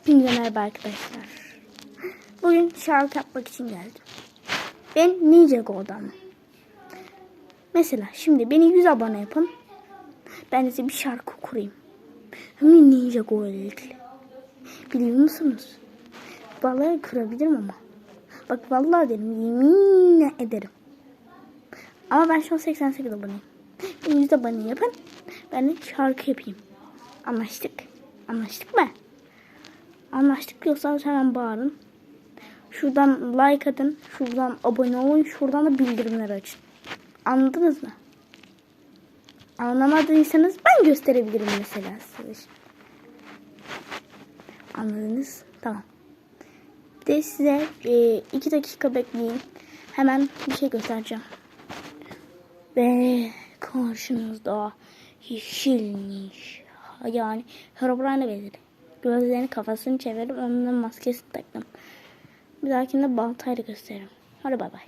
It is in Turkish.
Hepinize merhaba arkadaşlar. Bugün şarkı yapmak için geldim. Ben Ninjago'dan. Mesela şimdi beni 100 abone yapın. Ben size bir şarkı kurayım. Hem de Ninjago ile ilgili. Biliyor musunuz? Vallahi kırabilirim ama. Bak vallahi derim yemin ederim. Ama ben şu an 88 aboneyim. Beni 100 abone yapın. Ben de şarkı yapayım. Anlaştık. Anlaştık mı? Anlaştık diyorsanız hemen bağırın. Şuradan like atın. Şuradan abone olun. Şuradan da bildirimleri açın. Anladınız mı? Anlamadıysanız ben gösterebilirim mesela size. Anladınız? Tamam. Bir de size e, iki dakika bekleyin. Hemen bir şey göstereceğim. Ve karşınızda yeşilmiş. Yani Herobrine belirli. Gözlerini kafasını çevirip önüne maskesini taktım. Bir dahakinde baltayla gösteririm. Hadi bay bay.